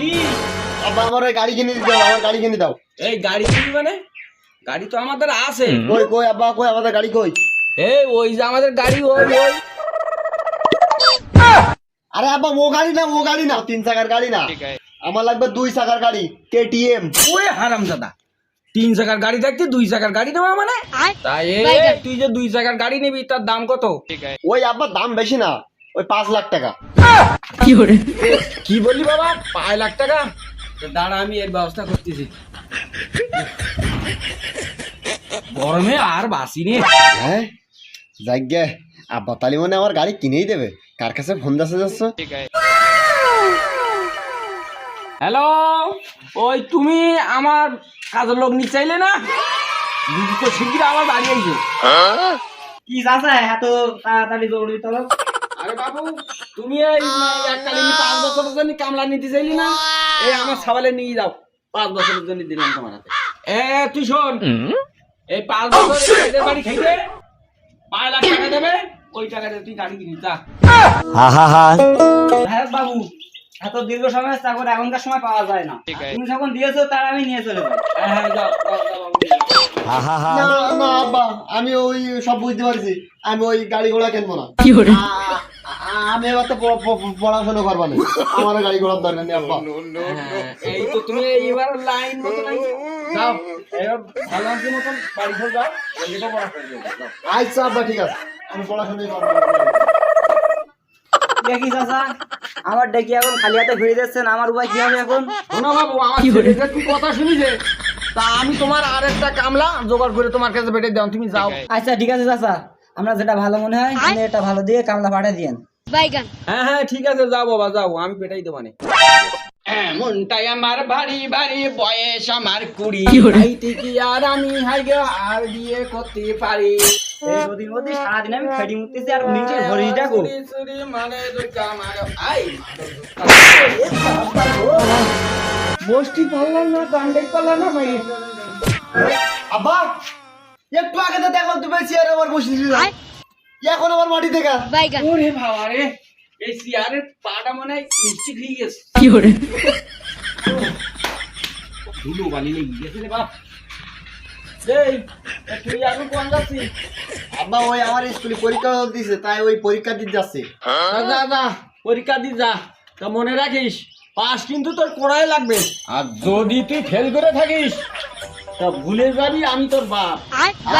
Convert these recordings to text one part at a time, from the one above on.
কি? আব্বা আমার গাড়ি কিনে দিতে দাও আমার গাড়ি কিনে দাও। এই গাড়ি কিনবি মানে? গাড়ি তো আমাদের আছে। কই কই আব্বা কই আমাদের গাড়ি কই? এই ওই যে আমাদের গাড়ি ওই ওই। আরে আব্বা ও গাড়ি না ও গাড়ি না তিন চাকার গাড়ি না। আমার লাগবে দুই চাকার গাড়ি কেটিএম। ওই হারাম দাদা। তিন চাকার গাড়ি থাকতে দুই চাকার গাড়ি নেওয়া মানে? তাই তুই যে দুই চাকার গাড়ি নিবি তার দাম কত? ওই আব্বা দাম বেশি না। ওই পাঁচ লাখ টাকা। কি করে কি বললি বাবা? পাঁচ লাখ টাকা? দাঁড়া আমি এর ব্যবস্থা করতেছি। গরমে আর বাসি রে হ্যাঁ যাইগে আব্বা তালি মনে আমার গাড়ি কিনেই দেবে। কার কাছে ফোন দাসে যাচ্ছ হ্যালো ওই তুমি আমার কাজের লোক নিতে চাইলে না? দুটো শিগগির আমার বাড়ি আইছো। কি চাচা এত তাড়াতাড়ি দৌড়ি তলব? আরে বাবু তুমি এই এককালীন পাঁচ বছরের জন্য কামলা নিতে চাইলি না? এই আমার সাবালে নিয়ে যাও। পাঁচ বছরের জন্য দিলাম তোমার হাতে। এ তুই শোন। এই পাঁচ বছর এদের বাড়ি খাইতে পাঁচ লাখ টাকা দেবে ওই টাকাতে তুই গাড়ি কিনিস যা। হ্যাঁ বাবু এত দীর্ঘ সময় চাকর এখনকার সময় পাওয়া যায় না। তুমি যখন দিয়েছ তার আমি নিয়ে চলে যাই হ্যাঁ হ্যাঁ যাও যাও, যাও, বাবু, যাও। না না আব্বা আমি ওই সব বুঝতে পারছি। আমি ওই গাড়ি ঘোড়া কিনবো না। আমি এবার তো প- প- পড়াশোনা করব না। আমার গাড়ি ঘোড়ার দরকার নেই আব্বা। হ্যাঁ, এই তো তুমি এইবার লাইন মতো আইছো। যাও। এবার ভালো মতন বাড়ি ঘর যাও ওইদিকে পড়াশোনা করো, যাও। আচ্ছা আব্বা ঠিক আছে। আমি পড়াশোনাই করব। দেখি চাচা আমার ডেকে এখন খালি হাতে ঘুরে দিচ্ছেন আমার উপায় কি হবে এখন? শোনো বাবু আমার কথা শুনিছে তা আমি তোমার আর একটা কামলা জোগাড় করে তোমার কাছে বেটে দাও তুমি যাও। আচ্ছা ঠিক আছে চাচা। আমরা যেটা ভালো মনে হয় এটা ভালো দিয়ে কামলা পাঠিয়ে দিয়েন। বাইগান হ্যাঁ হ্যাঁ ঠিক আছে যাও বাবা যাও আমি পেটাই দেবো মানে মনটাই আমার ভারী ভারী বয়স আমার কুড়ি। হাইতে কি আর আমি হাইগে আর বিয়ে করতে পারি? এই নদীর মধ্যে সারাদিন আমি খেটি মুততেছি আর নিচে হরিশ ডাকো চুরি চুরি মানে দুর্গা মারো। আই বষ্টি পারলাম না কান্ডে পারলাম না ভাই আব্বা একটু আগে তো দেখলাম তুমি চেয়ারে আবার বসেছিল। এখন আবার মাটি দেখা ওরে বাবা রে এই চেয়ারের পাটা মনে হয় মিষ্টি খেয়ে গেছে। ধুলো বালি লেগে গেছে রে বাপ। এই তুই এখন কোন যাচ্ছিস আব্বা ওই আমার স্কুলে পরীক্ষা দিছে তাই ওই পরীক্ষা দিতে যাচ্ছে। যা যা পরীক্ষা দি যা। তা মনে রাখিস পাস কিন্তু তোর করাই লাগবে। আর যদি তুই ফেল করে থাকিস তা ভুলে যাবি আমি তোর বাপ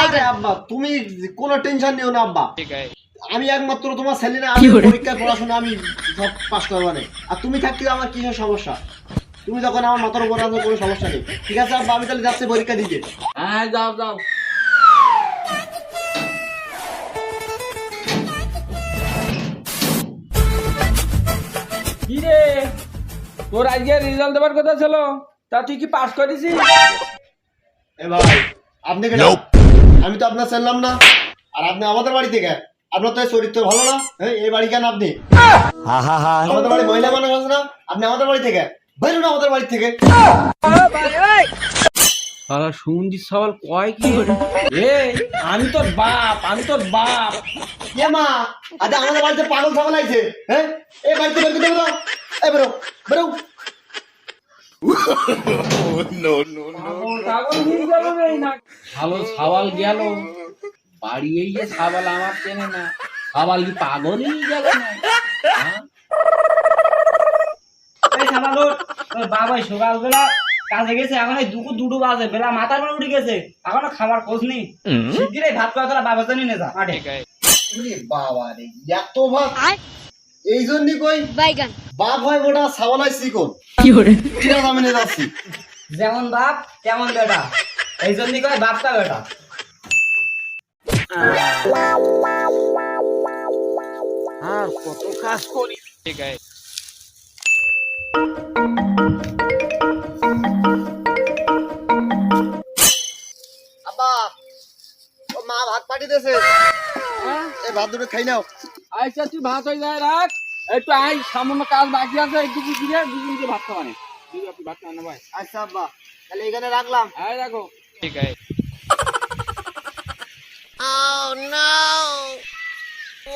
আরে আব্বা তুমি কোনো টেনশন নিও না আব্বা। আমি একমাত্র তোমার ছেলে না আমি পরীক্ষায় পড়াশোনা আমি সব পাস করব না আর তুমি থাকলে আমার কিসের সমস্যা? তুমি যখন আমার মাথার উপর আছো কোনো সমস্যা নেই। ঠিক আছে আব্বা আমি তাহলে যাচ্ছি পরীক্ষা দিতে। হ্যাঁ যাও যাও। কি রে? তোর আজকে রেজাল্ট দেওয়ার কথা ছিল? তা তুই কি পাস করেছিস? এ ভাই আপনি কেন আমি তো আপনার ছেলাম না। আর আপনি আমাদের বাড়ি থেকে আপনার তো চরিত্র ভালো না? হ্যাঁ এই বাড়ি কেন আপনি? আমাদের বাড়ি মহিলা মানুষ আছে না? আপনি আমাদের বাড়ি থেকে বেরোন আমাদের বাড়ি থেকে। সারা শুনছি সবাল কয় কি এ আমি তোর বাপ আমি তোর বাপ। এ মা আজ আমাদের বাড়িতে পাগল ছাগল আইছে হ্যাঁ? এই বাড়িতে বের করে দেবো এই বেরো বেরো। না। ভালো সাবাল গেল। বাড়ি এই যে সাবাল আমার চেনে না। সাবাল কি পাগলই গেল না? হ্যাঁ? এই বাবাই সকালবেলা কাজে গেছে এখন এই দুপুর দুটো বাজে বেলা মাথার উপর উঠে গেছে। এখনও খাবার খোঁজ নেই। শিগগিরই ভাত খাওয়া তোলা বাবা জানি না যা বাবা রে এত ভাত এই জন্যই কই বাইগান। বাপ হয় ওটা ছাগল হয় সিকন কি করে? কিরা আমি নিয়ে যাচ্ছি। যেমন বাপ তেমন বেটা। এই জন্যই কয় বাপটা বেটা। আর কত কাজ করি আব্বা ভাত দুটো খাই নাও। আচ্ছা তুই ভাত হয়ে যায় রাখ। একটু আই সামান্য কাজ বাকি আছে একটু দিয়ে দুজনকে ভাত খাওয়ানে তুই আপনি ভাত খাওয়ানো ভাই। আচ্ছা আব্বা তাহলে এখানে রাখলাম। আয় রাখো। Oh no!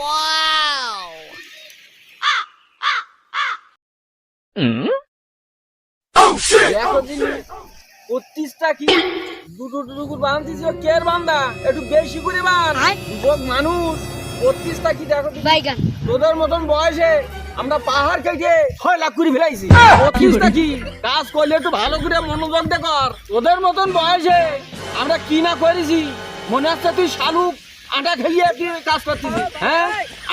Wow! পঁচিশটা কি? দুটো দুটো বাঁধতিস কের বান্ধা একটু বেশি করে বান যুবক মানুষ। পঁচিশটা কি দেখো। বাইগান। তোদের মতন বয়সে আমরা পাহাড় কেটে ছয় লাখ করে ফেলাইছি। পঁচিশটা কি? কাজ করলে একটু ভালো করে মনোযোগ দে কর। তোদের মতন বয়সে আমরা কি না করেছি? মনে হচ্ছে তুই শালুক আটা খেলিয়ে তুই কাজ করছিস হ্যাঁ?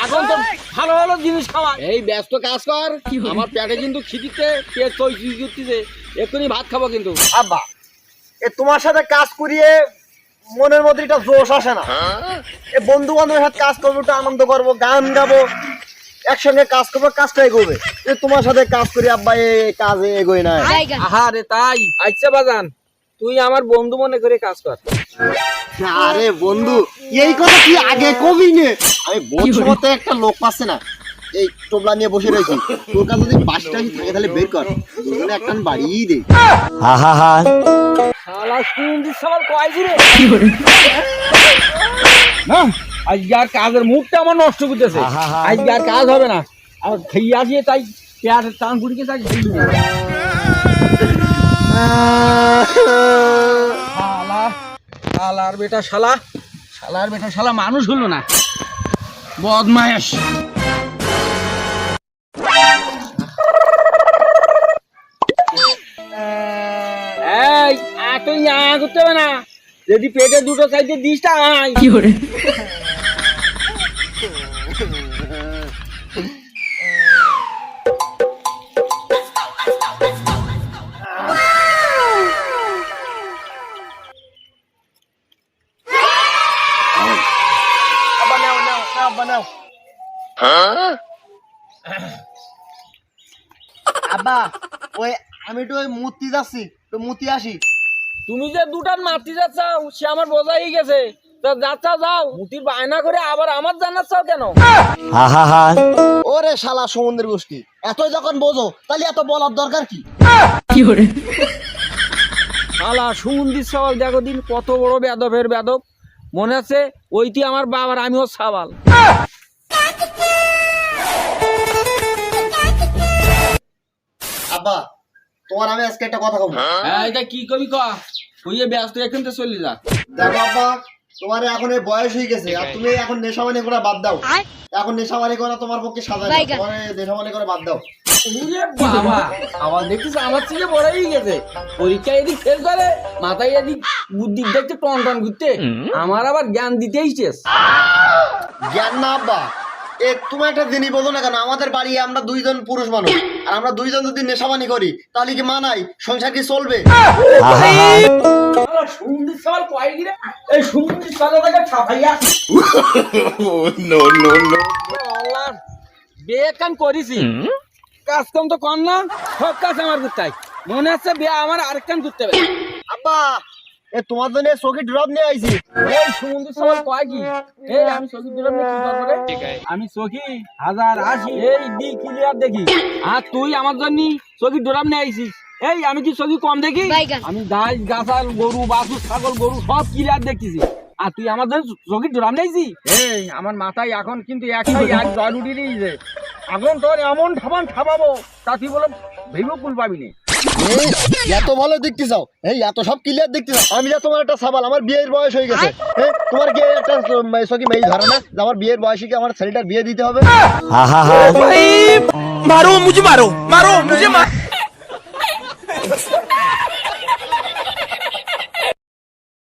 এখন তো ভালো ভালো জিনিস খাওয়া এই ব্যস্ত কাজ কর। আমার পেটে কিন্তু খিদিতে পেট তৈরি করতেছে এক্ষুনি ভাত খাব কিন্তু। আব্বা এ তোমার সাথে কাজ করিয়ে মনের মধ্যে একটা জোশ আসে না। এ বন্ধু বান্ধবের সাথে কাজ করব একটু আনন্দ করব গান গাবো একসঙ্গে কাজ করব কাজটাই করবে তোমার সাথে কাজ করি আব্বা এ কাজে এগোয় না আহারে তাই? আচ্ছা বাজান তুই আমার বন্ধু মনে করে কাজ কর। আরে বন্ধু এই কথা কি আগে কবি নে। আমি মতো একটা লোক পাচ্ছে না। এই টোবলা নিয়ে বসে রয়েছি। তোর কাছে যদি বাসটা থাকে তাহলে বের কর। দুজনে একটা বাড়িই দে। শালা শুনছিস সবার কয়েছি রে। না আজকে আর কাজের মুখটা আমার নষ্ট করতেছে। আজকে আর কাজ হবে না খেয়ে তাই পেয়ার টান পুড়িকে তাই। শালা শালার বেটা শালা শালার বেটা শালা মানুষ হলো না। বদমায়াস তুই আ করতে হবে না। যদি পেটে দুটো সাইডে দিস তা আয়। আব্বা নাও নাও নাও আব্বা ওই আমি একটু ওই মূর্তি যাচ্ছি তো মূর্তি আসি। তুমি যে দুটার মারতে যাচ্ছাও সে আমার বোঝাই গেছে। তা যাচ্ছা যাও মুতির বায়না করে আবার আমার জানাচ্ছাও কেন? ওরে শালা সমুদ্রের গোষ্ঠী এতই যখন বোঝো তাহলে এত বলার দরকার কি? শালা সুমন্দির সওয়াল দেখো দিন কত বড় বেদবের বেদব। মনে আছে ওইটি আমার বাবার আমিও সাবাল। আব্বা তোমার আমি আজকে একটা কথা কব হ্যাঁ এটা কি কবি ক? হইয়ে ব্যস্ত এখন তো চলে যা। দেখো আব্বা তোমার এখন এই বয়স হয়ে গেছে আর তুমি এখন নেশামানি করা বাদ দাও। এখন নেশামানি করা তোমার পক্ষে সাজা তোমার করা বাদ দাও। বাবা আবার দেখছিস আমার বড়ই গেছে। পরীক্ষা এদিক ফেল করে মাথায় এদিক বুদ্ধি দেখতে টন টন ঘুরতে আমার আবার জ্ঞান দিতেই শেষ। জ্ঞান না আব্বা এ তুমি একটা জিনিস বোঝো না কেন? আমাদের বাড়ি আমরা দুইজন পুরুষ মানুষ আর আমরা দুইজন যদি নেশামানি করি তাহলে কি মানাই সংসার কি চলবে? সুন্দর সবার কয় গিরে এই সুন্দর সবার ছাপাইয়া আল্লাহ বেকান করিছি। কাজ কম তো কর না সব কাজ আমার করতে মনে হচ্ছে বিয়ে আমার আরেক কান করতে হবে। আব্বা এ তোমার জন্য ড্রপ নিয়ে আইছি। এই কয় কি? এই আমি সখী দিলাম না কি করব রে? আমি সখী হাজার আশি। এই দি ক্লিয়ার দেখি। আর তুই আমার জন্য সখী ডোরাম নিয়ে আইছিস। এই আমি কি সখী কম দেখি। আমি গাছ গাছাল গরু বাছুর ছাগল গরু সব ক্লিয়ার দেখতেছি আর তুই আমার জন্য সখী ডোরাম নিয়েছি এই আমার মাথায় এখন কিন্তু একটাই এক জয় উঠে দিয়েছে। এখন তোর এমন ঠাবান ঠাবাবো তা তুই বলো ভেবে কুল পাবি না। এত ভালো দেখতে চাও? এই এত সব ক্লিয়ার দেখতে চাও? আমি যা তোমার একটা সাবাল আমার বিয়ের বয়স হয়ে গেছে। তোমার কি একটা সকি মেয়ে ধরে না আমার বিয়ের বয়সীকে আমার ছেলেটার বিয়ে দিতে হবে? মারো মুঝে মারো মারো মুঝে মারো